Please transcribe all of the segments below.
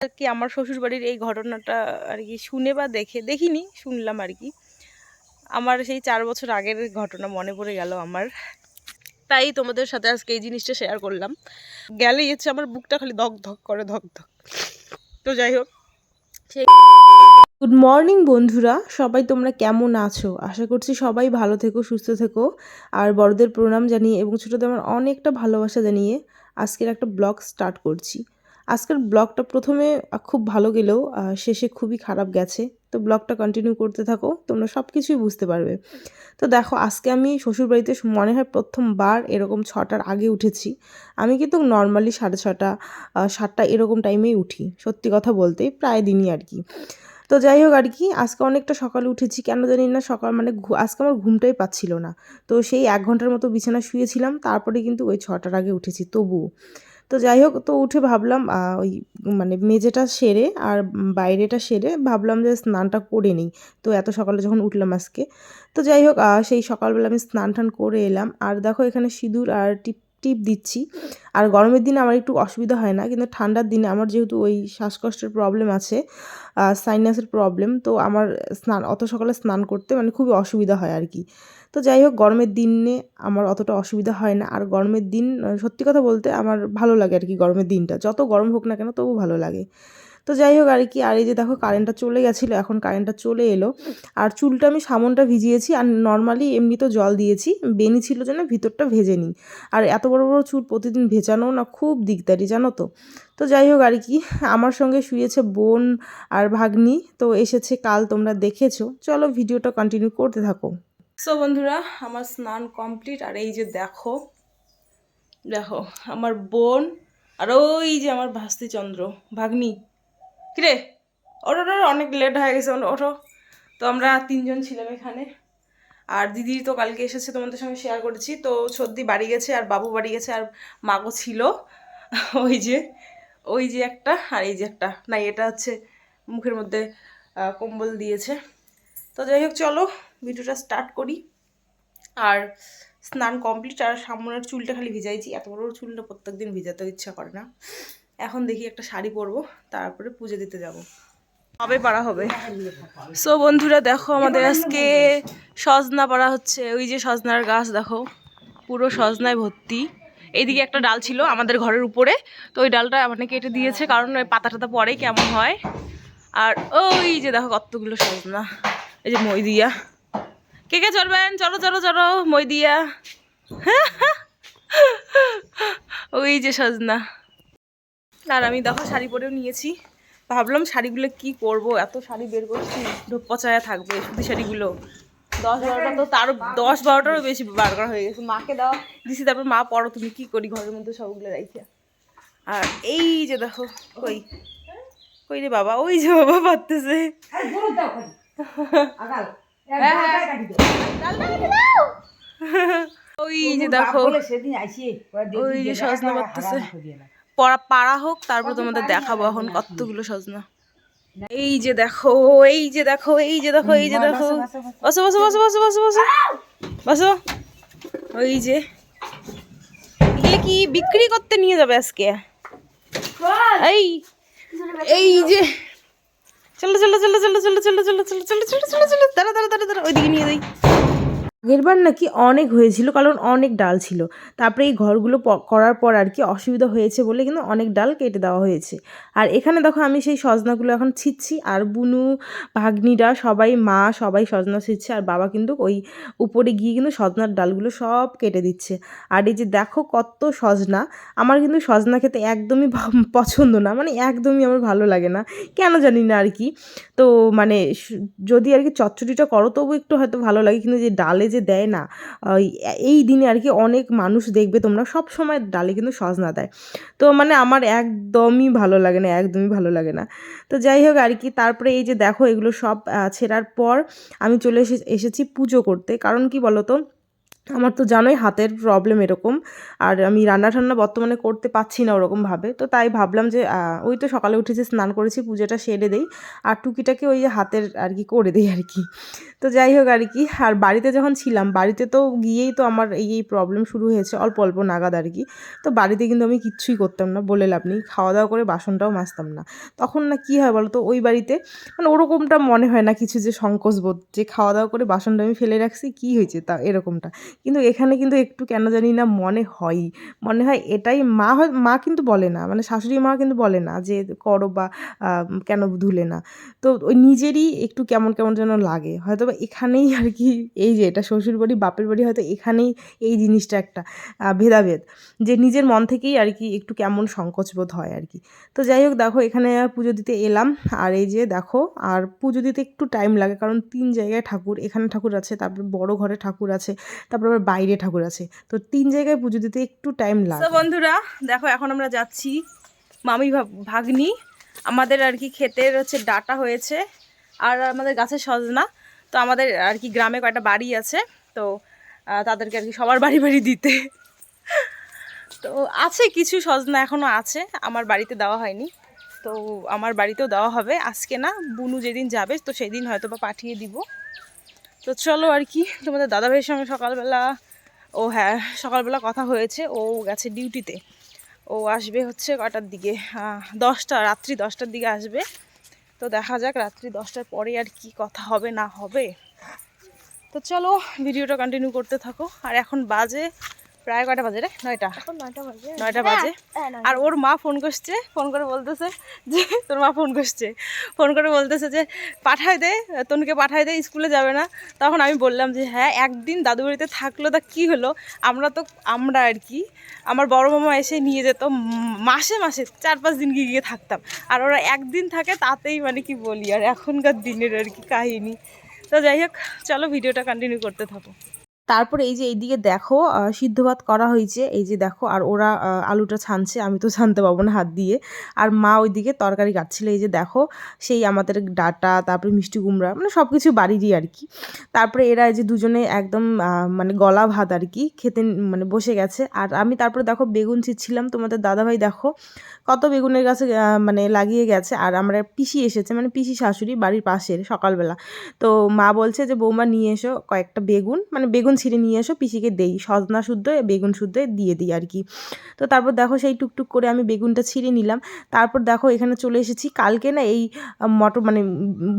আর কি আমার শ্বশুরবাড়ির এই ঘটনাটা আর কি শুনে বা দেখে, দেখিনি, শুনলাম আর কি আমার সেই চার বছর আগের ঘটনা মনে পড়ে গেল আমার। তাই তোমাদের সাথে আজকে এই জিনিসটা শেয়ার করলাম। গেলেই হচ্ছে আমার বুকটা খালি ধক ধক করে, ধক ধক। তো যাই হোক, সেই গুড মর্নিং বন্ধুরা। সবাই তোমরা কেমন আছো? আশা করছি সবাই ভালো থেকো, সুস্থ থেকো। আর বড়দের প্রণাম জানিয়ে এবং ছোটোদের আমার অনেকটা ভালোবাসা জানিয়ে আজকের একটা ব্লগ স্টার্ট করছি। আজকের ব্লগটা প্রথমে খুব ভালো গেলেও শেষে খুবই খারাপ গেছে। তো ব্লগটা কন্টিনিউ করতে থাকো, তোমরা সব কিছুই বুঝতে পারবে। তো দেখো, আজকে আমি শ্বশুরবাড়িতে মনে হয় প্রথমবার এরকম ছটার আগে উঠেছি। আমি কিন্তু নর্মালি সাড়ে ছটা সাতটা এরকম টাইমেই উঠি, সত্যি কথা বলতে, প্রায় দিনই আর কি। তো যাই হোক আর কি, আজকে অনেকটা সকালে উঠেছি, কেন জানি না সকাল মানে আজকে আমার ঘুমটাই পাচ্ছিল না। তো সেই এক ঘণ্টার মতো বিছানা শুয়েছিলাম, তারপরে কিন্তু ওই ছটার আগে উঠেছি, তবুও। তো যাই হোক, তো উঠে ভাবলাম ওই মানে মেঝেটা সেরে আর বাইরেটা সেরে ভাবলাম যে স্নানটা করে নিই। তো এত সকালে যখন উঠলাম আজকে। তো যাই হোক সেই সকালবেলা আমি স্নান টান করে এলাম। আর দেখো এখানে সিঁদুর আর টিপ টিপ দিচ্ছি। আর গরমের দিনে আমার একটু অসুবিধা হয় না, কিন্তু ঠান্ডার দিনে আমার যেহেতু ওই শ্বাসকষ্টের প্রবলেম আছে সাইনাসের প্রবলেম তো আমার স্নান, অত সকালে স্নান করতে মানে খুবই অসুবিধা হয় আর কি। তো যাই হোক, গরমের দিনে আমার অতটা অসুবিধা হয় না। আর গরমের দিন, সত্যি কথা বলতে আমার ভালো লাগে আর কি গরমের দিনটা। যত গরম হোক না কেন তবু ভালো লাগে। তো যাই হোক, আর কি, আর এই যে দেখো কারেন্টটা চলে গেছিল, এখন কারেন্টটা চলে এলো। আর চুলটা আমি সামনটা ভিজিয়েছি, আর নর্মালি এমনি তো জল দিয়েছি, বেনি ছিল জন্য ভিতরটা ভেজে নিই। আর এত বড় বড় চুল প্রতিদিন ভেজানো না, খুব দিকদারি জানো তো। তো যাই হোক, আর কি, আমার সঙ্গে শুয়েছে বোন আর ভাগ্নি, তো এসেছে কাল, তোমরা দেখেছ। চলো ভিডিওটা কন্টিনিউ করতে থাকো। সো বন্ধুরা, আমার স্নান কমপ্লিট আর এই যে দেখো দেখো, আমার বোন, আর ওই যে আমার ভাস্তিচন্দ্র ভাগ্নি। কিরে? ওটো ওটো, অনেক লেট হয়ে গেছে ওটো তো আমরা তিনজন ছিলাম এখানে। আর দিদি তো কালকে এসেছে তোমাদের সঙ্গে শেয়ার করেছি। তো সর্দি বাড়ি গেছে আর বাবু বাড়ি গেছে আর মাগো ছিল। ওই যে ওই যে একটা আর এই যে একটা। না এটা হচ্ছে মুখের মধ্যে কম্বল দিয়েছে। তো যাই হোক চলো ভিডিওটা স্টার্ট করি। আর স্নান কমপ্লিট আর সামনের চুলটা খালি ভিজাইছি। এত বড় চুলটা প্রত্যেক দিন ভিজাতেও ইচ্ছা করে না। এখন দেখি একটা শাড়ি পরবো, তারপরে পুজো দিতে যাব। হবে, পারা হবে। সো বন্ধুরা, দেখো আমাদের আজকে সজনা পাড়া হচ্ছে। ওই যে সজনার গাছ, দেখো, পুরো সজনায় ভর্তি। এইদিকে একটা ডাল ছিল আমাদের ঘরের উপরে, তো ওই ডালটা মানে কেটে দিয়েছে, কারণ ওই পাতা টাতা পরে কেমন হয়। আর ওই যে, দেখো, কতগুলো সজনা। এই যে মই দিয়া। কে কে চলবেন চলো চলো চলো মই দিয়া। ওই যে সজনা। আর আমি দেখো শাড়ি পরেও নিয়েছি। ভাবলাম শাড়িগুলো কি করব? এত শাড়ি বের করছি ঢোক পচায়া থাকবে সুতি শাড়িগুলো। দশ বারোটা তো তার দশ বারোটারও বেশি বার করা হয়ে গেছে। মাকে দাও দিছি তারপর মা পড়ো তুমি কি করি? ঘরের মধ্যে সবগুলো রাইখে। আর এই যে দেখো কই? কই রে বাবা? ওই যে বাবা পারতেছে। ওই যে দেখো। ওই যে সজনা পারতেছে পড়া পাড়া হোক তারপর তোমাদের দেখাবো এখন কতগুলো সজনা এই যে দেখো এই যে দেখো এই যে দেখো এই যে দেখো বসো বসো বসো বসো বসো বসো বসো ওই যে এগুলো কি বিক্রি করতে নিয়ে যাবে আজকে এই এই যে চলো চলো চলো চলো চলো চলো চলো চলো চলো চলো চলো চলো দাঁড়া দাঁড়া দাঁড়া দাঁড়া ওইদিকে নিয়ে যাই আগেরবার নাকি অনেক হয়েছিল, কারণ অনেক ডাল ছিল। তারপরে এই ঘরগুলো করার পর আর কি অসুবিধা হয়েছে বলে কিন্তু অনেক ডাল কেটে দেওয়া হয়েছে। আর এখানে দেখো আমি সেই সজনাগুলো এখন ছিচ্ছি, আর বুনু, ভাগ্নিরা সবাই, মা সবাই সজনা ছিচ্ছে, আর বাবা কিন্তু ওই উপরে গিয়ে কিন্তু সজনার ডালগুলো সব কেটে দিচ্ছে। আর এই যে দেখো কত সজনা, আমার কিন্তু সজনা খেতে একদমই পছন্দ না মানে একদমই আমার ভালো লাগে না, কেন জানি না আর কি। তো মানে যদি আর কি চচ্চড়িটা করো, তবু একটু হয়তো ভালো লাগে, কিন্তু যে ডালে যে দেয় না এই দিনে আর কি অনেক মানুষ দেখবে তোমরা সব সময় ডালে কিন্তু সজনা দেয়। তো মানে আমার একদমই ভালো লাগে না, একদমই ভালো লাগে না। তো যাই হোক আর কি, তারপরে এই যে দেখো এগুলো সব ছেড়ার পর আমি চলে এসে, এসেছি পুজো করতে। কারণ কি বলো তো আমার তো জানোই হাতের প্রবলেম এরকম। আর আমি রান্না ঠান্না বর্তমানে করতে পারছি না ওরকমভাবে। তো তাই ভাবলাম যে ওই তো সকালে উঠেছি স্নান করেছি, পুজোটা সেরে দেই। আর টুকিটাকে ওই হাতের আর কি করে দেই আর কি। তো যাই হোক আর কি, আর বাড়িতে যখন ছিলাম, বাড়িতে তো গিয়েই তো আমার এই এই প্রবলেম শুরু হয়েছে, অল্প অল্প নাগাদ আর কি। তো বাড়িতে কিন্তু আমি কিচ্ছুই করতাম না, বলে লাভ নেই খাওয়া দাওয়া করে বাসনটাও মাজতাম না। তখন না কি হয় বলো তো ওই বাড়িতে মানে ওরকমটা মনে হয় না কিছু যে সংকোচ বোধ যে খাওয়া দাওয়া করে বাসনটা আমি ফেলে রাখছি, কি হয়েছে তা এরকমটা। কিন্তু এখানে কিন্তু একটু কেন জানি না মনে হয়ই মনে হয় এটাই মা হয়, মা কিন্তু বলে না মানে শাশুড়ি মা কিন্তু বলে না যে করো বা কেন ধুলে না। তো ওই নিজেরই একটু কেমন কেমন যেন লাগে হয়তো বা এখানেই আর কি, এই যে এটা শ্বশুর বাড়ি, বাপের বাড়ি হয়তো এখানেই এই জিনিসটা একটা ভেদাভেদ, যে নিজের মন থেকেই আর কি একটু কেমন সংকোচ বোধ হয় আর কি। তো যাই হোক, দেখো এখানে পুজো দিতে এলাম, আর এই যে দেখো, আর পুজো দিতে একটু টাইম লাগে, কারণ তিন জায়গায় ঠাকুর, এখানে ঠাকুর আছে, তারপর বড় ঘরে ঠাকুর আছে, তারপর আবার বাইরে ঠাকুর আছে, তো তিন জায়গায় পুজো দিতে একটু টাইম লাগে। বন্ধুরা, দেখো এখন আমরা যাচ্ছি মামি ভাগ- ভাগ্নি, আমাদের আর কি ক্ষেতের হচ্ছে ডাটা হয়েছে, আর আমাদের গাছের সজনা তো আমাদের আর কি গ্রামে কয়েকটা বাড়ি আছে, তো তাদেরকে আর কি সবার বাড়ি বাড়ি দিতে। তো আছে কিছু সজনা এখনও আছে, আমার বাড়িতে দেওয়া হয়নি। তো আমার বাড়িতেও দেওয়া হবে, আজকে না বুনু যেদিন যাবে, তো সেদিন হয়তো বা পাঠিয়ে দিব। তো চলো আর কি, তোমাদের দাদাভাইয়ের সঙ্গে সকালবেলা, ও হ্যাঁ সকালবেলা কথা হয়েছে, ও গেছে ডিউটিতে। ও আসবে হচ্ছে কটার দিকে দশটা, রাত্রি দশটার দিকে আসবে। তো দেখা যাক রাত্রি দশটার পরে আর কি কথা হবে, না হবে। তো চলো, ভিডিওটা কন্টিনিউ করতে থাকো। আর এখন বাজে প্রায় কয়টা বাজে রে? নয়টা। নয়টা বাজে। বাজে। হ্যাঁ, আর ওর মা ফোন করছে ফোন করে বলতেছে যে তোর মা ফোন করছে। ফোন করে বলতেছে যে পাঠায় দে তনুকে পাঠায় দে স্কুলে যাবে না। তখন আমি বললাম যে হ্যাঁ একদিন দাদু বাড়িতে থাকল তা কী হলো? আমরা তো আমরা আর কি। আমার বড় মামা এসে নিয়ে যেত মাসে মাসে চার পাঁচ দিন গিয়ে গিয়ে থাকতাম। আর ওরা একদিন থাকে তাতেই মানে কি বলি আর এখনকার দিনের আর কি কাহিনী। তো যাই হোক চলো ভিডিওটা কন্টিনিউ করতে থাকো। তারপরে এই যে এইদিকে দেখো সিদ্ধ ভাত করা হয়েছে। এই যে দেখো, আর ওরা আলুটা ছানছে, আমি তো ছানতে পারব না হাত দিয়ে। আর মা ওইদিকে তরকারি কাটছিল, এই যে দেখো, সেই আমাদের ডাটা, তারপরে মিষ্টি কুমড়া মানে সব কিছু বাড়িরই আর কি। তারপরে এরা এই যে দুজনে একদম মানে গলা ভাত আর কি, খেতে মানে বসে গেছে। আর আমি তারপরে দেখো, বেগুন ছিচ্ছিলাম তোমাদের দাদাভাই দেখো, কত বেগুনের গাছে মানে লাগিয়ে গেছে। আর আমরা পিসি এসেছে মানে পিসি শাশুড়ি বাড়ির পাশের সকালবেলা। তো মা বলছে যে, বৌমা, নিয়ে এসো কয়েকটা বেগুন। মানে বেগুন ছিঁড়ে নিয়ে এসো, পিসিকে দেই। সজনা শুদ্ধ, বেগুন শুদ্ধ দিয়ে দিই আর কি। তো তারপর দেখো সেই টুকটুক করে আমি বেগুনটা ছিঁড়ে নিলাম। তারপর দেখো এখানে চলে এসেছি। কালকে না এই মটর মানে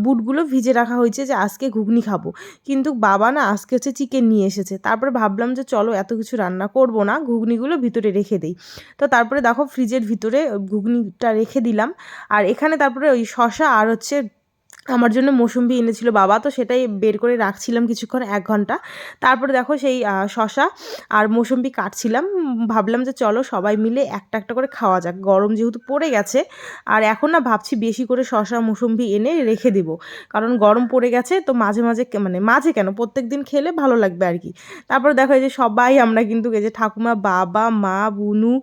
বুটগুলো ভিজে রাখা হয়েছে যে আজকে ঘুগনি খাব। কিন্তু বাবা না আজকে হচ্ছে চিকেন নিয়ে এসেছে। তারপরে ভাবলাম যে চলো এত কিছু রান্না করব না, ঘুগনিগুলো ভিতরে রেখে দেই। তো তারপরে দেখো ফ্রিজের ভিতরে ঘুগনিটা রেখে দিলাম। আর এখানে তারপরে ওই শশা আর হচ্ছে আমার জন্য মৌসুম্বি এনেছিল বাবা, তো সেটাই বের করে রাখছিলাম কিছুক্ষণ, এক ঘণ্টা। তারপরে দেখো সেই শশা আর মৌসুম্বি কাটছিলাম। ভাবলাম যে চলো সবাই মিলে একটা একটা করে খাওয়া যাক। গরম যেহেতু পড়ে গেছে, আর এখন না ভাবছি বেশি করে শশা মৌসুম্বি এনে রেখে দেব। কারণ গরম পড়ে গেছে, তো মাঝে মাঝে মানে মাঝে কেন? প্রত্যেক দিন খেলে ভালো লাগবে আর কি। তারপরে দেখো এই যে সবাই, আমরা কিন্তু এই যে ঠাকুমা, বাবা, মা, বুনু,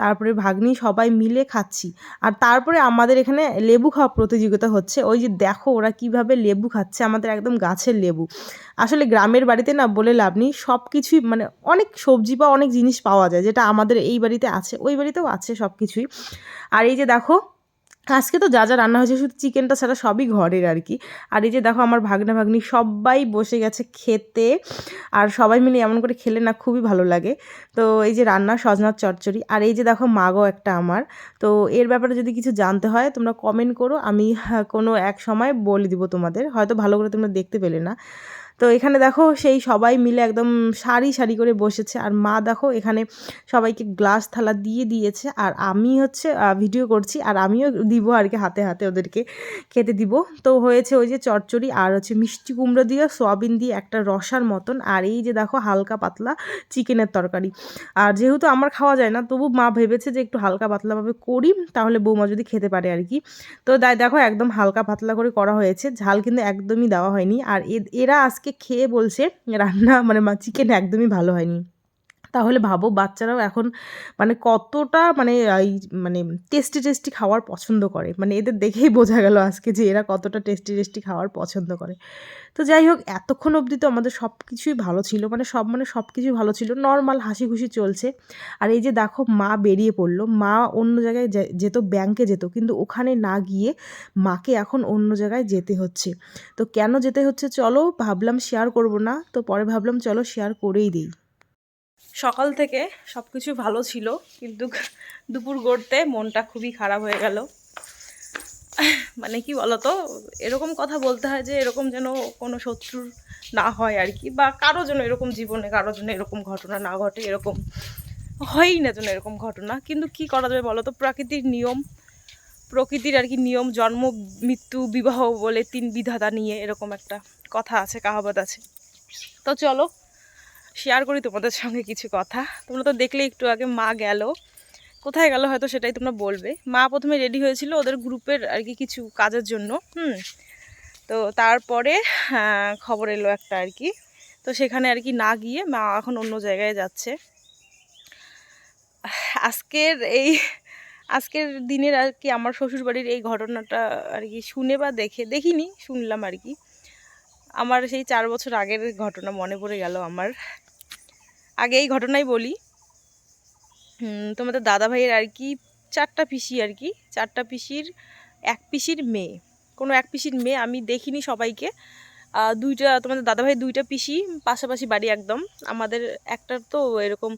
তারপরে ভাগ্নি সবাই মিলে খাচ্ছি। আর তারপরে আমাদের এখানে লেবু খাওয়া প্রতিযোগিতা হচ্ছে। ওই যে দেখো ওরা কীভাবে লেবু খাচ্ছে, আমাদের একদম গাছের লেবু। আসলে গ্রামের বাড়িতে না বলে লাভ নেই সব কিছুই মানে অনেক সবজি বা অনেক জিনিস পাওয়া যায়, যেটা আমাদের এই বাড়িতে আছে, ওই বাড়িতেও আছে সব কিছুই আর এই যে দেখো আজকে তো যা যা রান্না হয়েছে শুধু চিকেনটা ছাড়া সবই ঘরের আর কি। আর এই যে দেখো আমার ভাগনা ভাগ্নি সবাই বসে গেছে খেতে আর সবাই মিলে এমন করে খেলে না খুবই ভালো লাগে। তো এই যে রান্না সজনার চচ্চড়ি আর এই যে দেখো মাগো একটা আমার। তো এর ব্যাপারে যদি কিছু জানতে হয় তোমরা কমেন্ট করো আমি হ্যাঁ, কোনো এক সময় বলে দিব তোমাদের। হয়তো ভালো করে তোমরা দেখতে পেলে না। তো এখানে দেখো সেই সবাই মিলে একদম সারি সারি করে বসেছে। আর মা দেখো এখানে সবাইকে গ্লাস থালা দিয়ে দিয়েছে। আর আমি হচ্ছে ভিডিও করছি। আর আমিও দিব আর কি হাতে হাতে ওদেরকে খেতে দিব। তো হয়েছে ওই যে চচ্চড়ি আর হচ্ছে মিষ্টি কুমড়ো দিয়ে সোয়াবিন দিয়ে একটা রসার মতন। আর এই যে দেখো হালকা পাতলা চিকেনের তরকারি। আর যেহেতু আমার খাওয়া যায় না, তবু মা ভেবেছে যে একটু হালকা পাতলাভাবে করি, তাহলে বৌমা যদি খেতে পারে আর কি। তো তাই দেখো একদম হালকা পাতলা করে করা হয়েছে। ঝাল কিন্তু একদমই দেওয়া হয়নি। আর এরা আজকে খেয়ে বলছে রান্না মানে চিকেন একদমই ভালো হয়নি। তাহলে ভাবো বাচ্চারাও এখন মানে কতটা মানে এই মানে টেস্টি টেস্টি খাওয়ার পছন্দ করে। মানে এদের দেখেই বোঝা গেল আজকে যে এরা কতটা টেস্টি টেস্টি খাওয়ার পছন্দ করে। তো যাই হোক, এতক্ষণ অবধি তো আমাদের সব কিছুই ভালো ছিল মানে সব মানে সব কিছুই ভালো ছিল নর্মাল হাসি খুশি চলছে। আর এই যে দেখো, মা বেরিয়ে পড়ল, মা অন্য জায়গায় যেত ব্যাংকে যেত, কিন্তু ওখানে না গিয়ে মাকে এখন অন্য জায়গায় যেতে হচ্ছে। তো কেন যেতে হচ্ছে চলো, ভাবলাম শেয়ার করব না, তো পরে ভাবলাম চলো শেয়ার করেই দিই। সকাল থেকে সব কিছু ভালো ছিল, কিন্তু দুপুর গড়তে মনটা খুবই খারাপ হয়ে গেল। মানে কি বলতো, এরকম কথা বলতে হয় যে এরকম যেন কোনো শত্রুর না হয় আর কি, বা কারও যেন এরকম জীবনে, কারও জন্য এরকম ঘটনা না ঘটে, এরকম হয়ই না যেন এরকম ঘটনা। কিন্তু কি করা যাবে বলো তো প্রাকৃতিক নিয়ম, প্রকৃতির আর কি নিয়ম, জন্ম, মৃত্যু, বিবাহ বলে তিন বিধাতা নিয়ে এরকম একটা কথা আছে, কাহাবত আছে। তো চলো শেয়ার করি তোমাদের সঙ্গে কিছু কথা। তোমরা তো দেখলে একটু আগে মা গেল। কোথায় গেল হয়তো সেটাই তোমরা বলবে। মা প্রথমে রেডি হয়েছিল ওদের গ্রুপের আর কি কিছু কাজের জন্য, হুম। তো তারপরে খবর এলো একটা আর কি। তো সেখানে আর কি না গিয়ে মা এখন অন্য জায়গায় যাচ্ছে। আজকের এই, আজকের দিনের আর কি আমার শ্বশুরবাড়ির এই ঘটনাটা আর কি শুনে বা দেখে, দেখিনি, শুনলাম আর কি। আমার সেই চার বছর আগের ঘটনা মনে পড়ে গেল আমার। আগে এই ঘটনাই বলি। তোমাদের দাদা ভাইয়ের আর কি চারটা পিসি আর কি, চারটা পিসির, এক পিসির মেয়ে। কোনো এক পিসির মেয়ে আমি দেখিনি সবাইকে। দুইটা, তোমাদের দাদা ভাইয়ের দুইটা পিসি, পাশাপাশি বাড়ি একদম। আমাদের একটার তো এরকম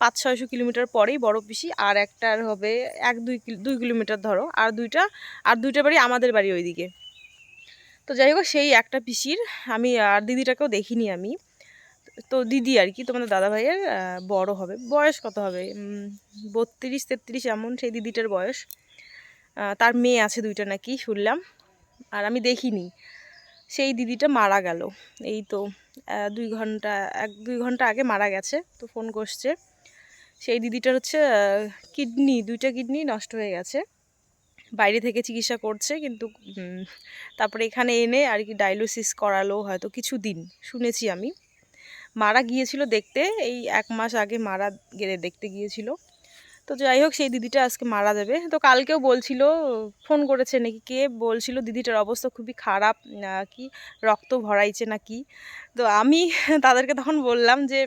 পাঁচ, ছয়শো কিলোমিটার পরেই বড় পিসি, আর একটার হবে এক, দুই দুই কিলোমিটার ধরো। আর দুইটা আর দুইটা বাড়ি আমাদের বাড়ি ওইদিকে। তো যাই হোক, সেই একটা পিসির, আমি আর দিদিটাকেও দেখিনি আমি। তো দিদি আর কি, তোমাদের দাদা ভাইয়ের বড় হবে। বয়স কত হবে? বত্রিশ, তেত্রিশ এমন সেই দিদিটার বয়স। তার মেয়ে আছে দুইটা নাকি, শুনলাম। আর আমি দেখিনি। সেই দিদিটা মারা গেল। এই তো দুই ঘণ্টা, এক, দুই ঘণ্টা আগে মারা গেছে, তো ফোন করছে। সেই দিদিটার হচ্ছে কিডনি, দুইটা কিডনি নষ্ট হয়ে গেছে। বাইরে থেকে চিকিৎসা করছে, কিন্তু তারপরে এখানে এনে আর কি ডায়ালিসিস করালো হয়তো কিছু দিন শুনেছি আমি। মারা গিয়েছিল দেখতে, এই এক মাস আগে মারা গেলে দেখতে গিয়েছিল। তো যাই হোক, সেই দিদিটা আজকে মারা যাবে। তো কালকেও বলছিল, ফোন করেছে নাকি কে? বলছিল, দিদিটার অবস্থা খুবই খারাপ কি, রক্ত ভরাইছে নাকি তো আমি তাদেরকে তখন বললাম যে,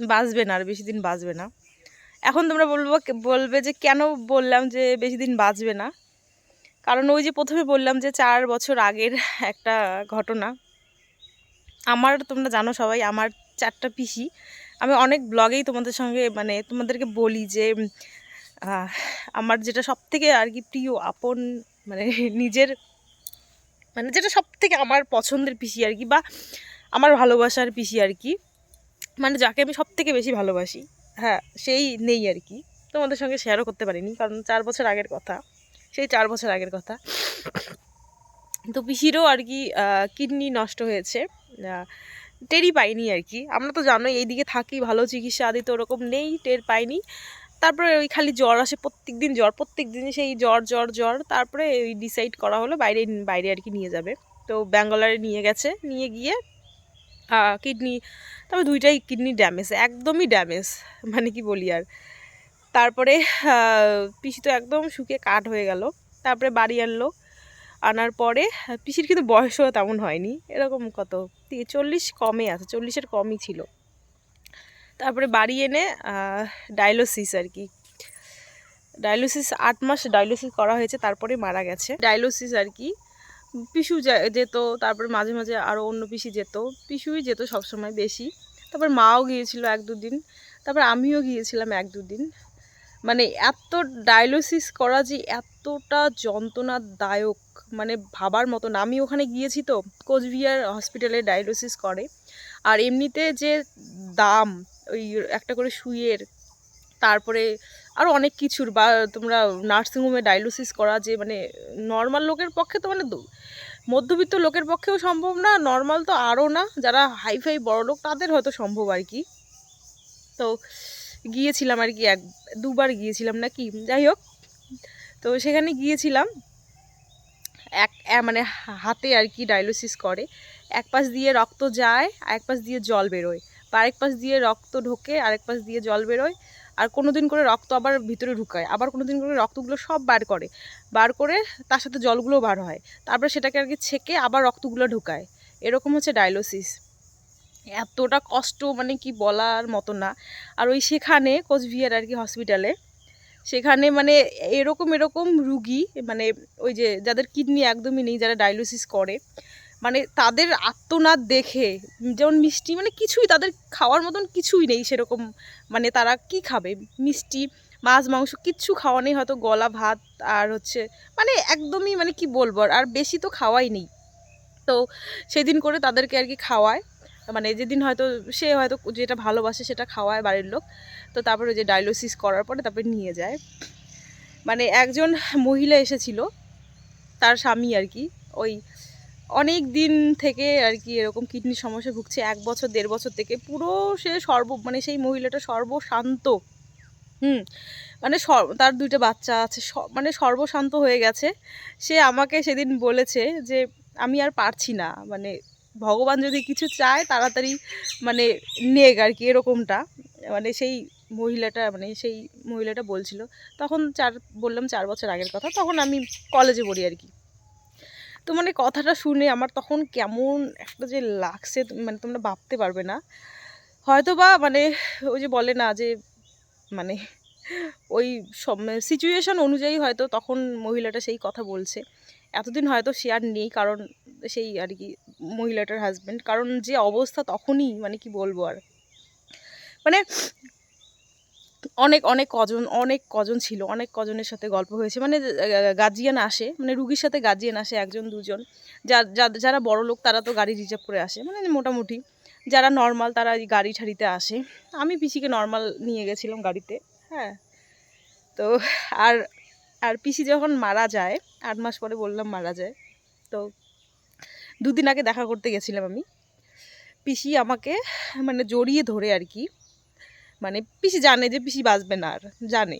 বাঁচবে না আর বেশি দিন বাঁচবে না। এখন তোমরা বলব, বলবে যে, কেন বললাম যে বেশি দিন বাঁচবে না? কারণ ওই যে প্রথমে বললাম যে, চার বছর আগের একটা ঘটনা। আমার, তোমরা জানো সবাই, আমার চারটা পিসি। আমি অনেক ব্লগেই তোমাদের সঙ্গে মানে তোমাদেরকে বলি যে আমার যেটা সব থেকে আর কি প্রিয় আপন মানে নিজের মানে যেটা সব থেকে আমার পছন্দের পিসি আর কি, বা আমার ভালোবাসার পিসি আর কি মানে যাকে আমি সব থেকে বেশি ভালোবাসি হ্যাঁ সেই নেই আর কি। তোমাদের সঙ্গে শেয়ারও করতে পারিনি, কারণ চার বছর আগের কথা, সেই চার বছর আগের কথা। তো পিসিরও আর কি কিডনি নষ্ট হয়েছে। টেরই পাইনি আর কি। আমরা তো জানোই এইদিকে থাকি ভালো চিকিৎসা আদি তো ওরকম নেই, টের পাইনি। তারপরে ওই খালি জ্বর আসে প্রত্যেক দিন জ্বর প্রত্যেক দিনই সেই জ্বর জ্বর জ্বর। তারপরে ওই ডিসাইড করা হলো বাইরে বাইরে আর কি নিয়ে যাবে। তো ব্যাঙ্গালোরে নিয়ে গেছে, নিয়ে গিয়ে কিডনি, তবে দুইটাই কিডনি ড্যামেজ একদমই ড্যামেজ মানে কি বলি আর। তারপরে পিসি তো একদম শুকিয়ে কাঠ হয়ে গেল। তারপরে বাড়ি আনলো। আনার পরে, পিসির কিন্তু বয়সও তেমন হয়নি। এরকম কত? চল্লিশ কমে আছে, চল্লিশের কমই ছিল। তারপরে বাড়ি এনে ডায়ালিসিস আর কি। ডায়ালিসিস আট মাস ডায়ালিসিস করা হয়েছে, তারপরে মারা গেছে। ডায়ালিসিস আর কি, পিসু যেত, তারপরে মাঝে মাঝে আরও অন্য পিসি যেত। পিসুই যেত সবসময় বেশি। তারপর মাও গিয়েছিল এক দুদিন তারপর আমিও গিয়েছিলাম এক দুদিন মানে এত ডায়ালিসিস করা যে এতটা যন্ত্রণাদায়ক মানে ভাবার মতো আমি ওখানে গিয়েছি তো, কোচবিহার হসপিটালে ডায়ালিসিস করে। আর এমনিতে যে দাম, ওই একটা করে সুইয়ের, তারপরে আরও অনেক কিছুর বা তোমরা নার্সিংহোমে ডায়ালিসিস করা, যে মানে নর্মাল লোকের পক্ষে তো মানে মধ্যবিত্ত লোকের পক্ষেও সম্ভব না, নর্মাল তো আরও না। যারা হাই ফাই বড় লোক, তাদের হয়তো সম্ভব আর কি। তো গিয়েছিলাম আর কি এক, দুবার গিয়েছিলাম নাকি? যাই হোক। তো সেখানে গিয়েছিলাম। এক মানে হাতে আর কি ডায়ালিসিস করে। এক পাশ দিয়ে রক্ত যায় আর এক পাশ দিয়ে জল বেরোয়। বা আরেক পাশ দিয়ে রক্ত ঢোকে, আরেক পাশ দিয়ে জল বেরোয়। আর কোনো দিন করে রক্ত আবার ভিতরে ঢুকায়। আবার কোনো দিন করে রক্তগুলো সব বার করে। বার করে তার সাথে জলগুলোও বার হয়। তারপরে সেটাকে আর কি ছেঁকে আবার রক্তগুলো ঢুকায়। এরকম হচ্ছে ডায়ালিসিস এতটা কষ্ট মানে কি বলার মতো না। আর ওই সেখানে কোচবিহার আর কি হসপিটালে সেখানে মানে এরকম এরকম রুগী মানে ওই যে যাদের কিডনি একদমই নেই, যারা ডায়ালিসিস করে মানে তাদের আত্মনাদ দেখে, যেমন মিষ্টি মানে কিছুই তাদের খাওয়ার মতন কিছুই নেই সেরকম মানে তারা কি খাবে? মিষ্টি, মাছ, মাংস কিচ্ছু খাওয়া নেই, হয়তো গলা ভাত আর হচ্ছে মানে একদমই মানে কি বলব আর বেশি তো খাওয়াই নেই। তো সেদিন করে তাদেরকে আর কি খাওয়ায় মানে যেদিন হয়তো সে হয়তো যেটা ভালোবাসে সেটা খাওয়ায় বাড়ির লোক। তো তারপরে যে ডায়ালিসিস করার পরে তারপরে নিয়ে যায়। মানে একজন মহিলা এসেছিল, তার স্বামী আর কি, ওই অনেক দিন থেকে আর কি এরকম কিডনির সমস্যা ভুগছে, এক বছর, দেড় বছর থেকে পুরো সে সর্ব মানে সেই মহিলাটা সর্বশান্ত। হুম মানে তার দুইটা বাচ্চা আছে মানে সর্বশান্ত হয়ে গেছে। সে আমাকে সেদিন বলেছে যে, আমি আর পারছি না মানে ভগবান যদি কিছু চায় তাড়াতাড়ি মানে নেক আর কি, এরকমটা। মানে সেই মহিলাটা মানে সেই মহিলাটা বলছিল। তখন চার, বললাম চার বছর আগের কথা, তখন আমি কলেজে পড়ি আর কি। তো মানে কথাটা শুনে আমার তখন কেমন একটা যে লাগছে মানে তোমরা ভাবতে পারবে না। হয়তো বা মানে ওই যে বলে না যে মানে ওই সিচুয়েশন অনুযায়ী হয়তো তখন মহিলাটা সেই কথা বলছে। এতদিন হয়তো সে আর নেই, কারণ সেই আর কি মহিলাটার হাজব্যান্ড কারণ যে অবস্থা তখনই মানে কি বলব আর। মানে অনেক অনেক কজন অনেক কজন ছিল, অনেক কজনের সাথে গল্প হয়েছে। মানে গার্জিয়ান আসে মানে রুগীর সাথে গার্জিয়ান আসে একজন, দুজন। যারা বড় লোক, তারা তো গাড়ি রিজার্ভ করে আসে মানে মোটামুটি। যারা নর্মাল, তারা গাড়ি ঠাড়িতে আসে। আমি পিসিকে নর্মাল নিয়ে গেছিলাম গাড়িতে হ্যাঁ। তো, আর আর পিসি যখন মারা যায়, আট মাস পরে বললাম মারা যায়, তো দুদিন আগে দেখা করতে গেছিলাম আমি। পিসি আমাকে মানে জড়িয়ে ধরে আর কি মানে পিসি জানে যে পিসি বাঁচবে না আর, জানে।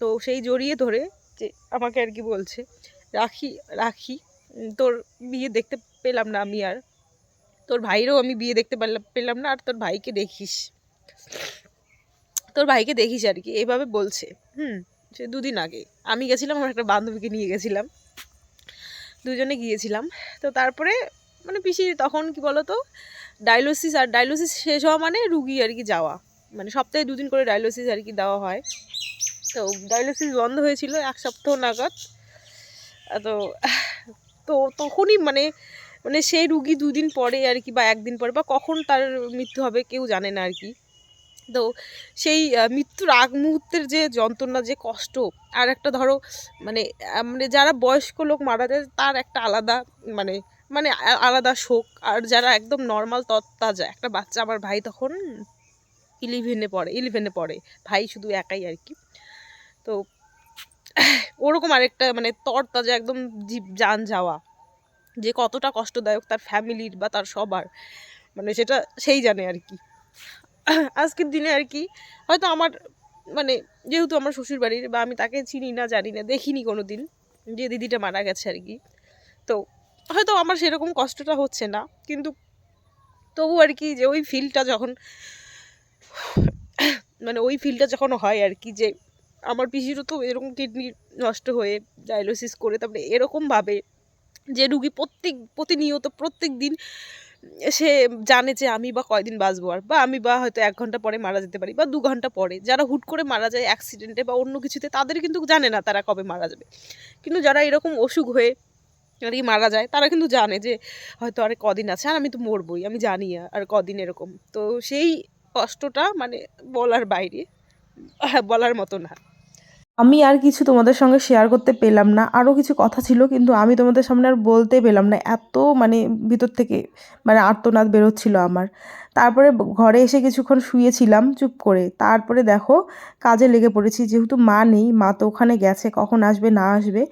তো সেই জড়িয়ে ধরে যে আমাকে আর কি বলছে, রাখি রাখি তোর বিয়ে দেখতে পেলাম না আমি আর। তোর ভাইয়েরও আমি বিয়ে দেখতে পারলাম, পেলাম না আর তোর ভাইকে দেখিস। তোর ভাইকে দেখিস আর কি এইভাবে বলছে। হুম, সে দুদিন আগে। আমি গেছিলাম, আমার একটা বান্ধবীকে নিয়ে গেছিলাম। দুজনে গিয়েছিলাম। তো তারপরে মানে পিসি তখন কি বলতো, ডায়ালিসিস আর ডায়ালিসিস শেষ হওয়া মানে রুগী আর কি যাওয়া। মানে সপ্তাহে দুদিন করে ডায়ালিসিস আর কি দেওয়া হয়। তো ডায়ালিসিস বন্ধ হয়েছিল এক সপ্তাহ নাগাদ। তো তো তখনই মানে মানে সেই রুগী দুদিন পরে আর কি বা একদিন পরে বা কখন তার মৃত্যু হবে কেউ জানে না আর কি। তো সেই মৃত্যুর আগ মুহূর্তের যে যন্ত্রণা, যে কষ্ট, আর একটা ধরো মানে মানে যারা বয়স্ক লোক মারা যায়, তার একটা আলাদা মানে মানে আলাদা শোক। আর যারা একদম নর্মাল তত্তাজা, একটা বাচ্চা আমার ভাই তখন ইলেভেনে পড়ে ইলেভেনে পড়ে। ভাই শুধু একাই আর কি। তো ওরকম আরেকটা মানে তরতাজা একদম জীব জান যাওয়া। যে কতটা কষ্টদায়ক তার ফ্যামিলির বা তার সবার। মানে সেটা সেই জানে আর কি। আজকের দিনে আর কি, হয়তো আমার মানে যেহেতু আমার শ্বশুর বাড়ির বা আমি তাকে চিনি না, জানি না, দেখিনি কোনো দিন যে দিদিটা মারা গেছে আর কি। তো হয়তো আমার সেরকম কষ্টটা হচ্ছে না। কিন্তু তবু আর কি যে ওই ফিলটা যখন মানে ওই ফিলটা যখন হয় আর কি যে আমার পিসিরও তো এরকম কিডনি নষ্ট হয়ে ডায়ালিসিস করে, তারপরে এরকমভাবে যে রুগী প্রত্যেক, প্রতিনিয়ত প্রত্যেক দিন সে জানে যে আমি বা কয়দিন বাঁচবো আর, বা আমি বা হয়তো এক ঘণ্টা পরে মারা যেতে পারি বা দু ঘণ্টা পরে। যারা হুট করে মারা যায় অ্যাক্সিডেন্টে বা অন্য কিছুতে, তাদের কিন্তু জানে না তারা কবে মারা যাবে। কিন্তু যারা এরকম অসুখ হয়ে আর কি মারা যায়, তারা কিন্তু জানে যে হয়তো আর কদিন আছে, আর আমি তো মরবই, আমি জানি আর কদিন এরকম। তো সেই কষ্টটা মানে বলার বাইরে। বলার মতো না। আমি আর কিছু তোমাদের সঙ্গে শেয়ার করতে পেলাম না। আরও কিছু কথা ছিল, কিন্তু আমি তোমাদের সামনে আর বলতে পেলাম না। এত মানে ভিতর থেকে মানে আর্তনাদ বেরোচ্ছিল আমার। তারপরে ঘরে এসে কিছুক্ষণ শুয়েছিলাম, চুপ করে। তারপরে দেখো, কাজে লেগে পড়েছি। যেহেতু মা নেই, মা তো ওখানে গেছে, কখন আসবে, না আসবে।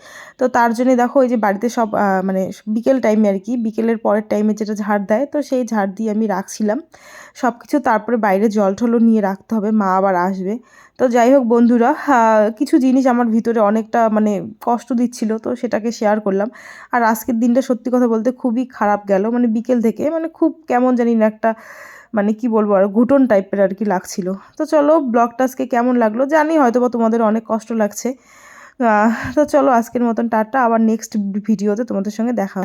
তো তার জন্য দেখো, এই যে বাড়িতে সব মানে বিকেল টাইমে আর কি, বিকেলের পরের টাইমে যেটা ঝাড় দেয়, তো সেই ঝাড় দিয়ে আমি রাখছিলাম। সব কিছু তারপরে বাইরে জল টলও নিয়ে রাখতে হবে, মা আবার আসবে। তো যাই হোক বন্ধুরা কিছু জিনিস আমার ভিতরে অনেকটা মানে কষ্ট দিচ্ছিল, তো সেটাকে শেয়ার করলাম। আর আজকের দিনটা সত্যি কথা বলতে খুবই খারাপ গেল মানে বিকেল থেকে মানে খুব কেমন জানি না একটা মানে কি বলব, আর ঘুটন টাইপের আর কি লাগছিল। তো চলো ব্লগটা আজকে কেমন লাগল জানি হয়তো বা তোমাদের অনেক কষ্ট লাগছে। তো চলো আজকের মতন টাটা, আবার নেক্সট ভিডিওতে তোমাদের সঙ্গে দেখা